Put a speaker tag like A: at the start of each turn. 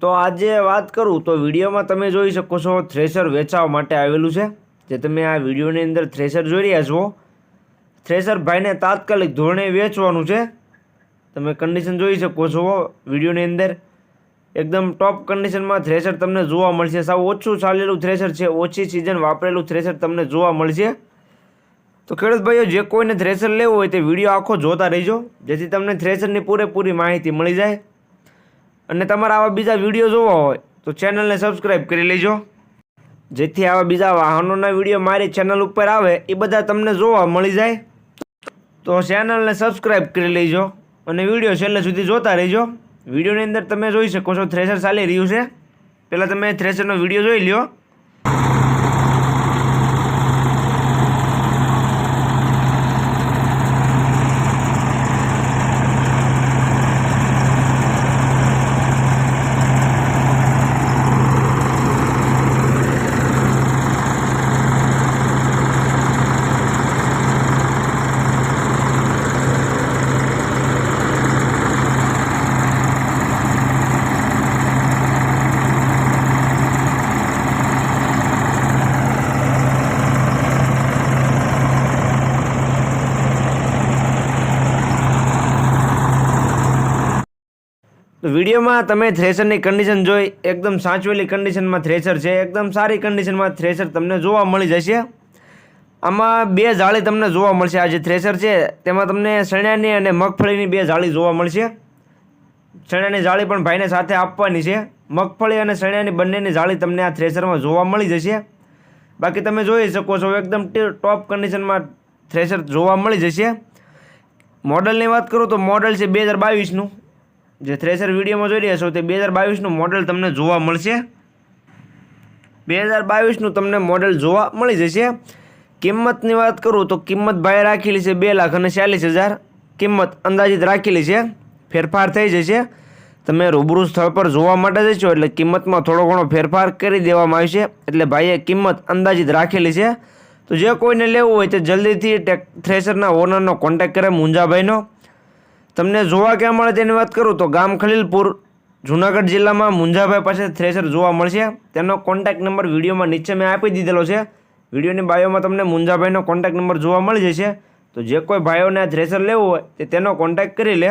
A: તો આજે વાત કરું તો વિડીયોમાં તમે જોઈ શકો છો થ્રેશર વેચાવા માટે આવેલું છે, જે તમે આ વિડીયોની અંદર થ્રેશર જોઈ રહ્યા છો. થ્રેશર ભાઈને તાત્કાલિક ધોરણે વેચવાનું છે. તમે કન્ડિશન જોઈ શકો છો વિડીયોની અંદર. એકદમ ટોપ કન્ડિશનમાં થ્રેશર તમને જોવા મળશે. સાવ ઓછું ચાલેલું થ્રેશર છે, ઓછી સિઝન વાપરેલું થ્રેશર તમને જોવા મળશે. તો ખેડૂત ભાઈઓ, જે કોઈને થ્રેશર લેવું હોય તે વીડિયો આખો જોતા રહેજો, જેથી તમને થ્રેશરની પૂરેપૂરી માહિતી મળી જાય. અને તમારા આવા બીજા વીડિયો જોવા હોય, તો ચેનલને સબસ્ક્રાઈબ કરી લેજો. જેથી આવા બીજા વાહનોના વીડિયો મારી ચેનલ ઉપર આવે, એ બધા તમને જોવા મળી જાય. તો ચેનલને સબસ્ક્રાઈબ કરી લેજો અને વીડિયો છેલ્લે સુધી જોતા રહેજો. વિડીયોની અંદર તમે જોઈ શકો છો થ્રેશર ચાલી રહ્યું છે. પહેલાં તમે થ્રેશરનો વીડિયો જોઈ લ્યો. તો વિડીયોમાં તમે થ્રેશરની કન્ડિશન જોઈ, એકદમ સાચવેલી કન્ડિશનમાં થ્રેશર છે, એકદમ સારી કન્ડિશનમાં થ્રેશર તમને જોવા મળી જશે. આમાં બે જાળી તમને જોવા મળશે. આ જે થ્રેશર છે, તેમાં તમને ચણાની અને મગફળીની બે જાળી જોવા મળશે. ચણાની જાળી પણ ભાઈને સાથે આપવાની છે. મગફળી અને ચણાની બંનેની જાળી તમને આ થ્રેશરમાં જોવા મળી જશે. બાકી તમે જોઈ શકો છો, એકદમ ટોપ કન્ડિશનમાં થ્રેશર જોવા મળી જશે. મોડલની વાત કરું તો મોડલ છે બે હજાર બાવીસનું. જે થ્રેશર વિડીયોમાં જોઈ રહ્યા છો તે બે હજાર બાવીસનું મોડલ તમને જોવા મળશે. બે હજાર બાવીસનું તમને મોડલ જોવા મળી જશે. કિંમતની વાત કરું તો કિંમત ભાઈ રાખેલી છે બે લાખ અને ચાલીસ હજાર. કિંમત અંદાજિત રાખેલી છે. ફેરફાર થઈ જશે. તમે રૂબરૂ સ્થળ પર જોવા માટે જશો એટલે કિંમતમાં થોડો ઘણો ફેરફાર કરી દેવામાં આવશે. એટલે ભાઈએ કિંમત અંદાજિત રાખેલી છે. તો જે કોઈને લેવું હોય તે જલ્દીથી ટેક થ્રેશરના ઓનરનો કોન્ટેક્ટ કરે, મુંજાભાઈનો. તમને જોવા ક્યાં મળે તેની વાત કરું તો ગામ ખલીલપુર, જુનાગઢ જિલ્લામાં મુંજાભાઈ પાસે થ્રેશર જોવા મળશે. તેનો કોન્ટેક્ટ નંબર વિડીયોમાં નીચે મેં આપી દીધેલો છે. વિડીયોની બાયોમાં તમને મુંજાભાઈનો કોન્ટેક્ટ નંબર જોવા મળી જશે. તો જે કોઈ ભાઈઓને આ થ્રેશર લેવું હોય તેનો કોન્ટેક્ટ કરી લે.